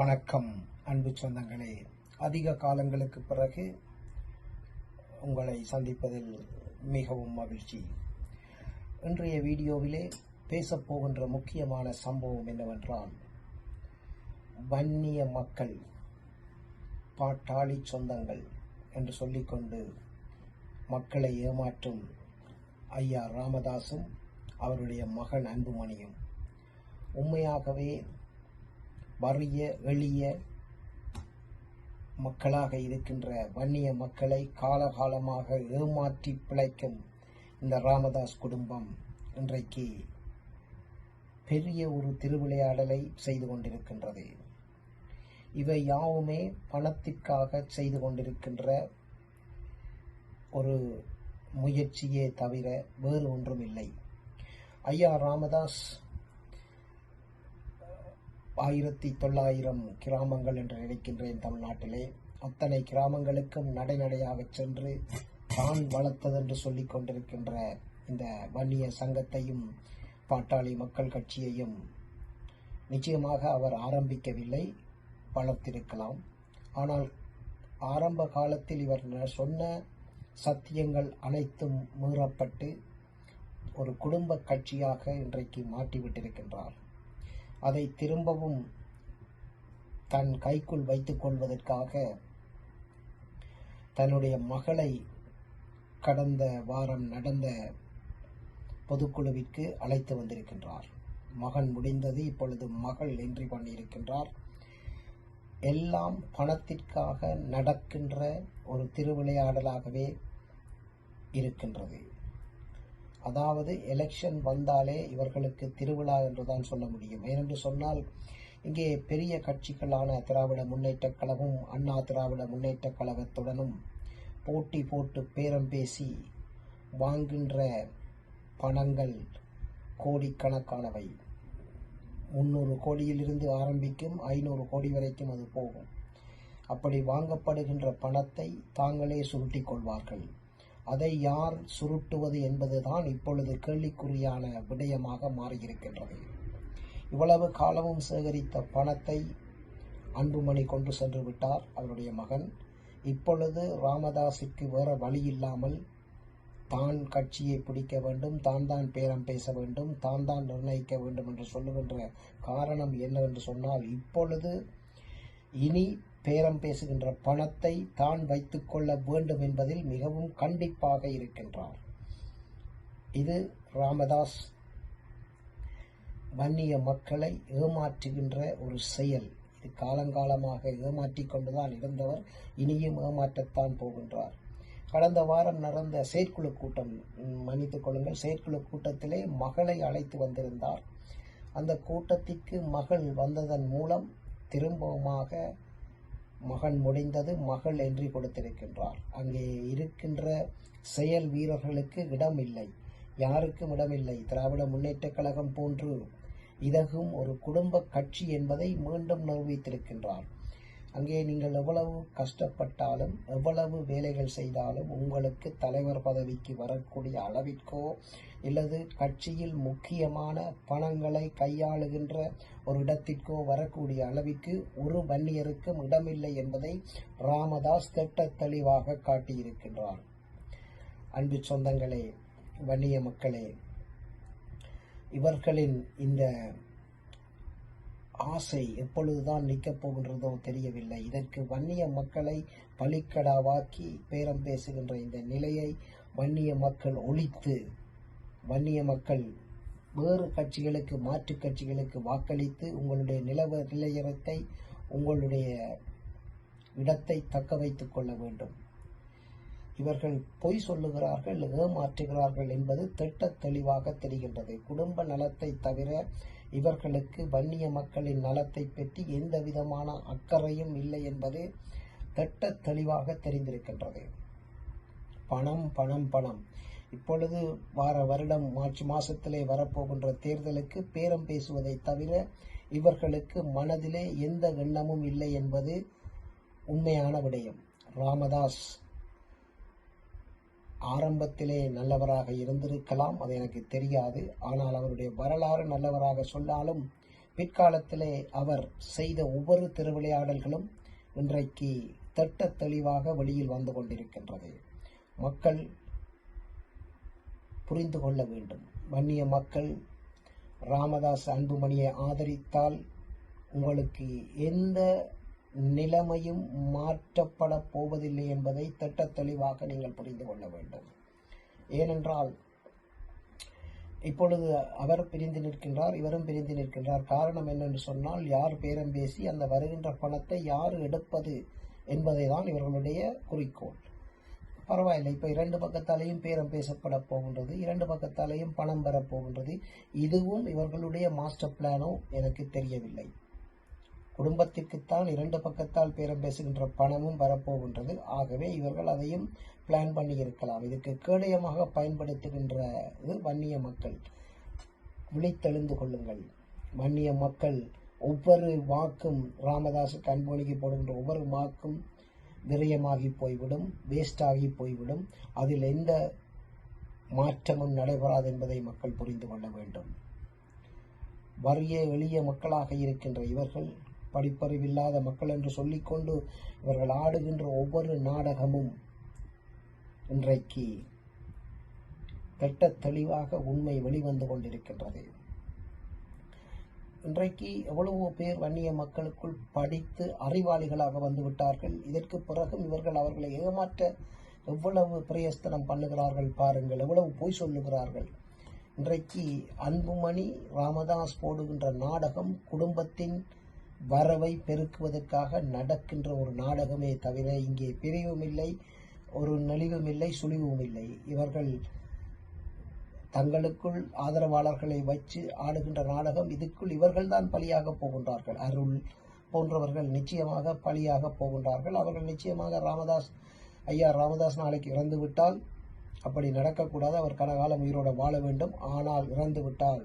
வணக்கம் அன்பு சொந்தங்களே. அதிக காலங்களுக்கு பிறகு உங்களை சந்திப்பதில் மிகவும் மகிழ்ச்சி. இன்றைய வீடியோவிலே பேசப்போகின்ற முக்கியமான சம்பவம் என்னவென்றால் வன்னிய மக்கள் பாட்டாளி சொந்தங்கள் என்று சொல்லிக்கொண்டு மக்களை ஏமாற்றும் ஐயா ராமதாசும் அவருடைய மகன் அன்புமணியும். உண்மையாகவே வறிய எளிய மக்களாக இருக்கின்ற வன்னிய மக்களை காலகாலமாக ஏமாற்றி பிழைக்கும் இந்த ராமதாஸ் குடும்பம் இன்றைக்கு பெரிய ஒரு திருவிளையாடலை செய்து கொண்டிருக்கின்றது. இவை யாவுமே பணத்திற்காக செய்து கொண்டிருக்கின்ற ஒரு முயற்சியே தவிர வேறு ஒன்றும் இல்லை ஐயா ராமதாஸ் ஆயிரத்தி தொள்ளாயிரம் கிராமங்கள் என்று நினைக்கின்றேன் தமிழ்நாட்டிலே. அத்தனை கிராமங்களுக்கும் நடைநடையாக சென்று தான் வளர்த்ததென்று சொல்லிக் கொண்டிருக்கின்ற இந்த வன்னிய சங்கத்தையும் பாட்டாளி மக்கள் கட்சியையும் நிச்சயமாக அவர் ஆரம்பிக்கவில்லை வளர்த்திருக்கலாம். ஆனால் ஆரம்ப காலத்தில் இவர் சொன்ன சத்தியங்கள் அனைத்தும் மீறப்பட்டு ஒரு குடும்ப கட்சியாக இன்றைக்கு மாற்றிவிட்டிருக்கின்றார் அதை திரும்பவும் தன் கைக்குள் வைத்துக் கொள்வதற்காக தன்னுடைய மகளை கடந்த வாரம் நடந்த பொதுக்குழுவிற்கு அழைத்து வந்திருக்கின்றார். மகன் முடிந்தது இப்பொழுது மகள் என்ட்ரி பண்ணியிருக்கின்றார் எல்லாம் பணத்திற்காக நடக்கின்ற ஒரு திருவிளையாடலாகவே இருக்கின்றது. அதாவது எலெக்ஷன் வந்தாலே இவர்களுக்கு திருவிழா என்றுதான் சொல்ல முடியும். ஏனென்று சொன்னால் இங்கே பெரிய கட்சிகளான திராவிட முன்னேற்றக் கழகம் அண்ணா திராவிட முன்னேற்றக் கழகத்துடனும் போட்டி போட்டு பேரம் பேசி வாங்குகின்ற பணங்கள் கோடிக்கணக்கானவை. முந்நூறு கோடியிலிருந்து ஆரம்பிக்கும் ஐநூறு கோடி வரைக்கும் அது போகும். அப்படி வாங்கப்படுகின்ற பணத்தை தாங்களே சுருட்டிக் கொள்வார்கள். அதை யார் சுருட்டுவது என்பதுதான் இப்பொழுது கேள்விக்குறியான விடயமாக மாறியிருக்கின்றது. இவ்வளவு காலமும் சேகரித்த பணத்தை அன்புமணி கொண்டு சென்று விட்டார் அவருடைய மகன். இப்பொழுது ராமதாஸுக்கு வேற வழி இல்லாமல் தான் கட்சியை பிடிக்க வேண்டும் தான் தான் பேரம் பேச வேண்டும் தான் தான் நிர்ணயிக்க வேண்டும் என்று சொல்லுகின்ற காரணம் என்னவென்று சொன்னால் இப்பொழுது இனி பேரம் பேசுகின்ற பணத்தை தான் வைத்துக் கொள்ள வேண்டும் என்பதில் மிகவும் கண்டிப்பாக இருக்கின்றார். இது ராமதாஸ் வன்னிய மக்களை ஏமாற்றுகின்ற ஒரு செயல். இது காலங்காலமாக ஏமாற்றிக் கொண்டுதான் இருந்தவர் இனியும் ஏமாற்றத்தான் போகின்றார். கடந்த வாரம் நடந்த செயற்குழு கூட்டம் மன்னித்துக் கொள்ளுங்கள் செயற்குழு கூட்டத்திலே மகளை அழைத்து வந்திருந்தார். அந்த கூட்டத்திற்கு மகள் வந்ததன் மூலம் திரும்பவுமாக மகன் முடிந்தது மகள் என்று கொடுத்திருக்கின்றார் அங்கே இருக்கின்ற செயல் வீரர்களுக்கு இடம் இல்லை யாருக்கும் இடமில்லை. திராவிட முன்னேற்றக் கழகம் போன்று இதகும் ஒரு குடும்ப கட்சி என்பதை மீண்டும் நிரூபித்திருக்கின்றார். அங்கே நீங்கள் எவ்வளவு கஷ்டப்பட்டாலும் எவ்வளவு வேலைகள் செய்தாலும் உங்களுக்கு தலைவர் பதவிக்கு வரக்கூடிய அளவிற்கோ இல்லது கட்சியில் முக்கியமான பணங்களை கையாளுகின்ற ஒரு இடத்திற்கோ வரக்கூடிய அளவிற்கு ஒரு வன்னியருக்கும் இடமில்லை என்பதை ராமதாஸ் திட்ட தெளிவாக காட்டியிருக்கின்றார். அன்பு சொந்தங்களே வன்னிய மக்களே இவர்களின் இந்த ஆசை எப்பொழுதுதான் நிற்கப் போகின்றதோ தெரியவில்லை. இதற்கு வன்னிய மக்களை பலிக்கடாவாக்கி பேரம் பேசுகின்ற இந்த நிலையை வன்னிய மக்கள் ஒழித்து வன்னிய மக்கள் வேறு கட்சிகளுக்கு மாற்று கட்சிகளுக்கு வாக்களித்து உங்களுடைய நிலவ நிலையரத்தை உங்களுடைய இடத்தை தக்க வைத்துக் கொள்ள வேண்டும். இவர்கள் பொய் சொல்லுகிறார்கள் ஏமாற்றுகிறார்கள் என்பது திட்ட தெளிவாக தெரிகின்றது. குடும்ப நலத்தை தவிர இவர்களுக்கு வன்னிய மக்களின் நலத்தை பற்றி எந்த விதமான அக்கறையும் இல்லை என்பது திட்ட தெளிவாக தெரிந்திருக்கின்றது. பணம் பணம் பணம். இப்பொழுது வார வருடம் மார்ச் மாசத்திலே வரப்போகின்ற தேர்தலுக்கு பேரம் பேசுவதை தவிர இவர்களுக்கு மனதிலே எந்த எண்ணமும் இல்லை என்பது உண்மையான விடயம். ராமதாஸ் ஆரம்பத்திலே நல்லவராக இருந்திருக்கலாம் அது எனக்கு தெரியாது. ஆனால் அவருடைய வரலாறு நல்லவராக சொன்னாலும் பிற்காலத்திலே அவர் செய்த ஒவ்வொரு திருவிளையாடல்களும் இன்றைக்கு திட்ட தெளிவாக வெளியில் வந்து கொண்டிருக்கின்றது. மக்கள் புரிந்து கொள்ள வேண்டும். வன்னிய மக்கள் ராமதாஸ் அன்புமணியை ஆதரித்தால் உங்களுக்கு எந்த நிலைமையும் மாற்றப்பட போவதில்லை என்பதை திட்ட தெளிவாக நீங்கள் புரிந்து கொள்ள வேண்டும். ஏனென்றால் இப்பொழுது அவர் பிரிந்து நிற்கின்றார் இவரும் பிரிந்து நிற்கின்றார். காரணம் என்னென்று சொன்னால் யார் பேரம் பேசி அந்த வருகின்ற பணத்தை யார் எடுப்பது என்பதை தான் இவர்களுடைய குறிக்கோள். பரவாயில்லை இப்போ இரண்டு பக்கத்தாலேயும் பேரம் பேசப்பட போகின்றது இரண்டு பக்கத்தாலேயும் பணம் பெறப்போகின்றது இதுவும் இவர்களுடைய மாஸ்டர் பிளானோ எனக்கு தெரியவில்லை. குடும்பத்திற்குத்தான் இரண்டு பக்கத்தால் பேரம் பேசுகின்ற பணமும் வரப்போகின்றது. ஆகவே இவர்கள் அதையும் பிளான் பண்ணி இருக்கலாம் இதுக்கு கேடயமாக பயன்படுத்துகின்ற இது வன்னிய மக்கள். விழித்தெழுந்து கொள்ளுங்கள். வன்னிய மக்கள் ஒவ்வொரு வாக்கும் ராமதாஸுக்கு அன்பொழுகி போடுகின்ற ஒவ்வொரு வாக்கும் விரயமாகி போய்விடும் வேஸ்டாகி போய்விடும். அதில் எந்த மாற்றமும் நடைபெறாது என்பதை மக்கள் புரிந்து கொள்ள வேண்டும். வறிய எளிய மக்களாக இருக்கின்ற இவர்கள் படிப்பறிவில்லாத மக்கள் என்று சொல்லிக்கொண்டு இவர்கள் ஆடுகின்ற ஒவ்வொரு நாடகமும் இன்றைக்கு திட்ட தெளிவாக உண்மை வெளிவந்து கொண்டிருக்கின்றது. இன்றைக்கு எவ்வளவோ பேர் வன்னிய மக்களுக்குள் படித்து அறிவாளிகளாக வந்துவிட்டார்கள் இதற்கு பிறகும் இவர்கள் அவர்களை ஏமாற்ற எவ்வளவு பிரயஸ்தனம் பண்ணுகிறார்கள் பாருங்கள். எவ்வளவு பொய் சொல்லுகிறார்கள். இன்றைக்கு அன்புமணி ராமதாஸ் போடுகின்ற நாடகம் குடும்பத்தின் வரவை பெருக்குவதற்காக நடக்கின்ற ஒரு நாடகமே தவிர இங்கே பிரிவும் இல்லை ஒரு நெளிவும் இல்லை சுழிவும் இல்லை. இவர்கள் தங்களுக்குள் ஆதரவாளர்களை வச்சு ஆடுகின்ற நாடகம் இதுக்குள் இவர்கள்தான் பலியாக போகின்றார்கள். அருள் போன்றவர்கள் நிச்சயமாக பலியாக போகின்றார்கள். அவர்கள் நிச்சயமாக ராமதாஸ் ஐயா ராமதாஸ் நாளைக்கு இறந்து விட்டால் அப்படி நடக்கக்கூடாது. அவர் கனகாலம் உயிரோடு வாழ வேண்டும். ஆனால் இறந்து விட்டால்